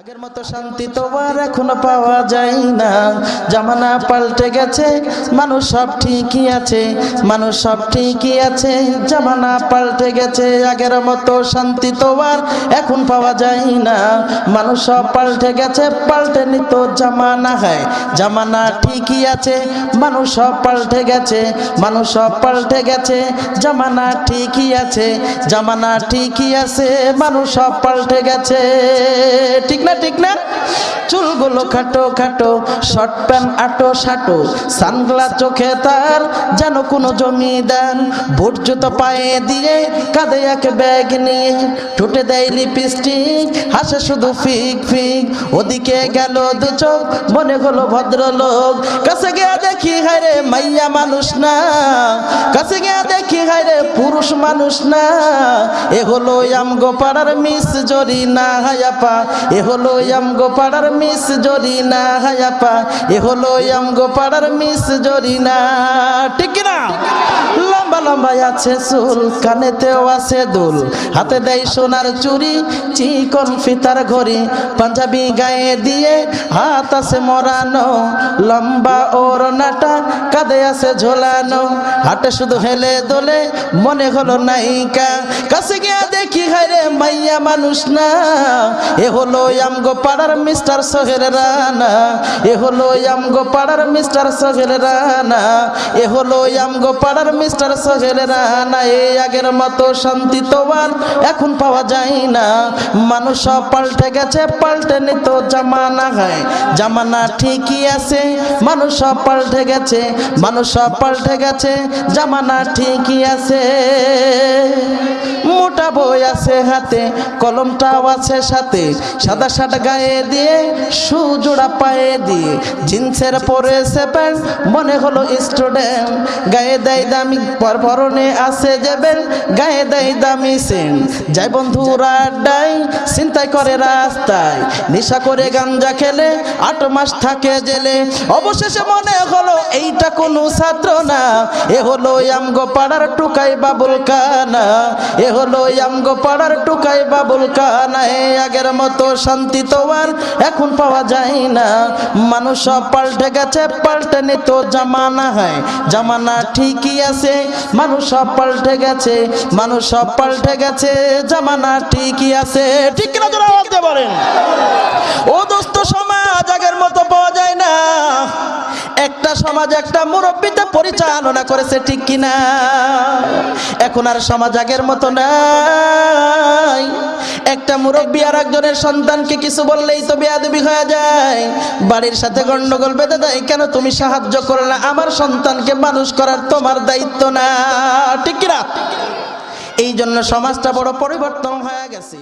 আগের মতো শান্তি তো আর এখনও পাওয়া যায় না। জামানা পাল্টে গেছে, মানুষ সব ঠিকই আছে, মানুষ সব ঠিকই আছে, জামানা পাল্টে গেছে, আগের মতো শান্তি তো আর এখন পাওয়া যায় না। মানুষ সব পাল্টে গেছে, পাল্টে নিত জামানা হয়, জামানা ঠিকই আছে, মানুষ সব পাল্টে গেছে, মানুষ সব পাল্টে গেছে, জামানা ঠিকই আছে, জামানা ঠিকই আছে, মানুষ সব পাল্টে গেছে। ঠিক না? ঠিক না? চুলগুলো খাটো খাটো শর্ট প্যান্ট আটো সাটো, সানগ্লাস চোখে তার যেন কোনো জমিদার। বুট জুতো পায়ে দিয়ে কাঁধে এক ব্যাগ নিয়ে ঠোঁটে দেয় লিপস্টিক হাসে শুধু ফিক ফিক। ওদিকে গেল দু চোখ, মনে হলো ভদ্রলোক। কাছে গিয়ে দেখি হায়রে মাইয়া মানুষ না। কাছে গিয়ে দেখি হায়রে পুরুষ মানুষ না। এ হলো আমগো পাড়ার মিস জরি না হায়াপা এ হলো আমগো পাড়ার মিস জরিনা হায়াপা এ হলো আমগো পাড়ার মিস জরিনা। ঠিক না লম্বা লম্বা আছে চুল, কানেতেও আছে দুল। হাতে দেয় সোনার চুরি চিকন ফিতার ঘড়ি। পাঞ্জাবি গায়ে দিয়ে হাত আছে মরানো, লম্বা ওর নাটা কাঁধে আছে ঝোলানো। হাটে শুধু হেলে দোলে মনে হলো নায়িকা। কাছে গিয়া দেখি হায়রে মাইয়া মানুষ না। এ হলো আমগো পাড়ার মিস্টার সোহেল রানা। এ হলো আমগো পাড়ার মিস্টার সোহেল রানা। এ হলো আমগো পাড়ার মিস্টার সোহেল রানা এই আগের মতো শান্তি তো এখন পাওয়া যায় না। মানুষ সব পাল্টে গেছে, পাল্টে নিত জামানা হয় জামানা ঠিকই আছে, মানুষ সব পাল্টে গেছে, মানুষ সব পাল্টে গেছে, জামানা ঠিকই আছে। মোটা বই আছে হাতে কলমটাও আছে সাথে, সাদা শার্ট গায়ে দিয়ে, সুজোড়া পায়ে দিয়ে, জিন্সের পরেছে প্যান্ট মনে হলো স্টুডেন্ট গায়ে দেয় দামি পর পরনে আছে যাবেন গায়ে দেয় দামি সেন। যাই বন্ধুরা আড্ডায় চিন্তাই করে রাস্তায়, নেশা করে গাঞ্জা খেলে, আট মাস থাকে জেলে। অবশেষে মনে হলো এইটা কোনো ছাত্র না। এ হলো আমগো পাড়ার টুকাই বাবুল কানা। এ হলো আমগো পাড়ার টুকাই বাবুল কানা কানাই আগের মতো শান্তি তো আর এখন পাওয়া যায় না। মানুষ সব পাল্টে গেছে, পাল্টে নিত জামানা হয়। জামানা ঠিকই আছে, মানুষ সব পাল্টে গেছে, মানুষ সব পাল্টে গেছে, জামানা ঠিকই আছে। ঠিক কিনা আওয়াজ দিয়ে বলেন। একটা সমাজ একটা মুরব্বীতে পরিচালনা করেছে, ঠিক কিনা? এখন আর সমাজ আগের মতো নাই। একটা মুরব্বী আর একজনের সন্তানকে কিছু বললেই তো বেয়াদবি হয়ে যায়। বাড়ির সাথে গন্ডগোল বেঁধে দেয়, কেন তুমি সাহায্য করলে আমার সন্তানকে মানুষ করার তোমার দায়িত্ব না, ঠিক কিনা? এই জন্য সমাজটা বড় পরিবর্তন হয়ে গেছে।